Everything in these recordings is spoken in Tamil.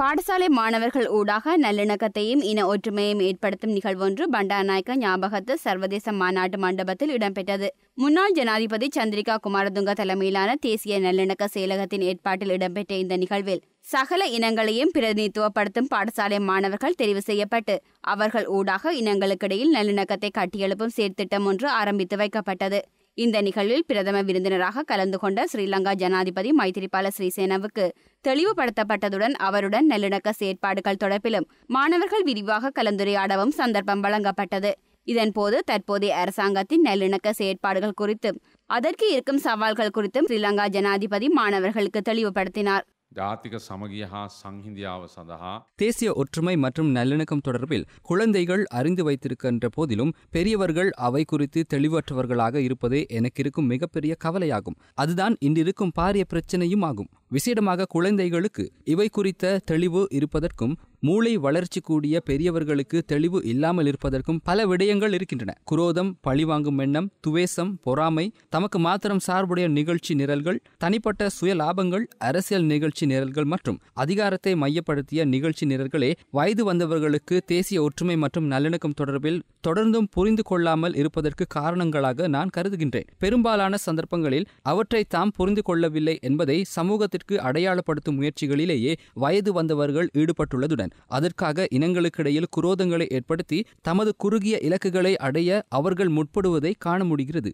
பாடசாலை மாணவர்கள் ஊடாக நல்லிணக்கத்தையும் இன ஒற்றுமையையும் ஏற்படுத்தும் நிகழ்வொன்று பண்டாநாயக்க ஞாபகத்து சர்வதேச மாநாட்டு மண்டபத்தில் இடம்பெற்றது. முன்னாள் ஜனாதிபதி சந்திரிகா குமாரதுங்க தலைமையிலான தேசிய நல்லிணக்க செயலகத்தின் ஏற்பாட்டில் இடம்பெற்ற இந்த நிகழ்வில் சகல இனங்களையும் பிரதிநிதித்துவப்படுத்தும் பாடசாலை மாணவர்கள் தெரிவு செய்யப்பட்டு அவர்கள் ஊடாக இனங்களுக்கிடையில் நல்லிணக்கத்தை கட்டியெழுப்பும் செயற்திட்டம் ஒன்று ஆரம்பித்து வைக்கப்பட்டது. இந்த நிகழ்வில் பிரதம விருந்தினராக கலந்து கொண்ட ஸ்ரீலங்கா ஜனாதிபதி மைத்திரிபால ஸ்ரீசேனவுக்கு தெளிவுபடுத்தப்பட்டதுடன் அவருடன் நல்லிணக்க செயற்பாடுகள் தொடர்பிலும் மாணவர்கள் விரிவாக கலந்துரையாடவும் சந்தர்ப்பம் வழங்கப்பட்டது. இதன்போது தற்போதைய அரசாங்கத்தின் நல்லிணக்க செயற்பாடுகள் குறித்தும் அதற்கு இருக்கும் சவால்கள் குறித்தும் ஸ்ரீலங்கா ஜனாதிபதி மாணவர்களுக்கு தெளிவுபடுத்தினார். ஜாத்திக சமகியஹா சங்ஹிந்தியாவை சதஹா. தேசிய ஒற்றுமை மற்றும் நல்லிணக்கம் தொடர்பில் குழந்தைகள் அறிந்து வைத்திருக்கின்ற போதிலும் பெரியவர்கள் அவை குறித்து தெளிவற்றவர்களாக இருப்பதே எனக்கு இருக்கும் மிகப்பெரிய கவலையாகும். அதுதான் இன்றிருக்கும் பாரிய பிரச்சனையும் ஆகும். விசேடமாக குழந்தைகளுக்கு இவை குறித்த தெளிவு இருப்பதற்கும் மூளை வளர்ச்சி கூடிய பெரியவர்களுக்கு தெளிவு இல்லாமல் இருப்பதற்கும் பல விடயங்கள் இருக்கின்றன. குரோதம் பழிவாங்கும் எண்ணம் துவேசம் பொறாமை தமக்கு மாத்திரம் சார்புடைய நிகழ்ச்சி நிரல்கள் தனிப்பட்ட சுய லாபங்கள் அரசியல் நிகழ்ச்சி நிரல்கள் மற்றும் அதிகாரத்தை மையப்படுத்திய நிகழ்ச்சி நிரல்களே வயது வந்தவர்களுக்கு தேசிய ஒற்றுமை மற்றும் நல்லிணக்கம் தொடர்பில் தொடர்ந்தும் புரிந்து கொள்ளாமல் இருப்பதற்கு காரணங்களாக நான் கருதுகின்றேன். பெரும்பாலான சந்தர்ப்பங்களில் அவற்றை தாம் புரிந்து கொள்ளவில்லை என்பதை சமூகத்திற்கு அடையாளப்படுத்தும் முயற்சிகளிலேயே வயது வந்தவர்கள் ஈடுபட்டுள்ளதுடன் அதற்காக இனங்களுக்கிடையில் குரோதங்களை ஏற்படுத்தி தமது குறுகிய இலக்குகளை அடைய அவர்கள் முற்படுவதை காண முடிகிறது.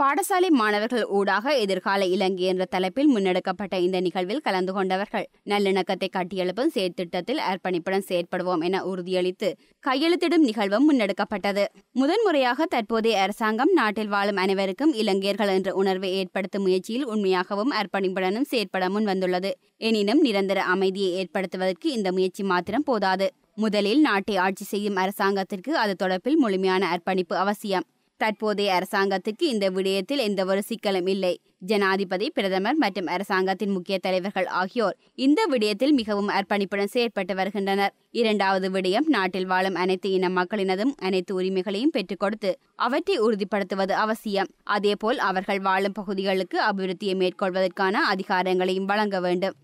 பாடசாலை மாணவர்கள் ஊடாக எதிர்கால இலங்கை என்ற தலைப்பில் முன்னெடுக்கப்பட்ட இந்த நிகழ்வில் கலந்து கொண்டவர்கள் நல்லிணக்கத்தை கட்டியெழுப்பும் செயற்திட்டத்தில் அர்ப்பணிப்புடன் செயற்படுவோம் என உறுதியளித்து கையெழுத்திடும் நிகழ்வும் முன்னெடுக்கப்பட்டது. முதன்முறையாக தற்போதைய அரசாங்கம் நாட்டில் வாழும் அனைவருக்கும் இலங்கையர்கள் என்ற உணர்வை ஏற்படுத்தும் முயற்சியில் உண்மையாகவும் அர்ப்பணிப்புடனும் செயற்பட முன் வந்துள்ளது எனினும் நிரந்தர அமைதியை ஏற்படுத்துவதற்கு இந்த முயற்சி மாத்திரம் போதாது. முதலில் நாட்டை ஆட்சி செய்யும் அரசாங்கத்திற்கு அது தொடர்பில் முழுமையான அர்ப்பணிப்பு அவசியம். தற்போதைய அரசாங்கத்துக்கு இந்த விடயத்தில் எந்தவொரு சிக்கலும் இல்லை. ஜனாதிபதி பிரதமர் மற்றும் அரசாங்கத்தின் முக்கிய தலைவர்கள் ஆகியோர் இந்த விடயத்தில் மிகவும் அர்ப்பணிப்புடன் செயற்பட்டு வருகின்றனர். இரண்டாவது விடயம் நாட்டில் வாழும் அனைத்து இன மக்களினதும் அனைத்து உரிமைகளையும் பெற்றுக் கொடுத்து அவற்றை உறுதிப்படுத்துவது அவசியம். அதேபோல் அவர்கள் வாழும் பகுதிகளுக்கு அபிவிருத்தியை மேற்கொள்வதற்கான அதிகாரங்களையும் வழங்க வேண்டும்.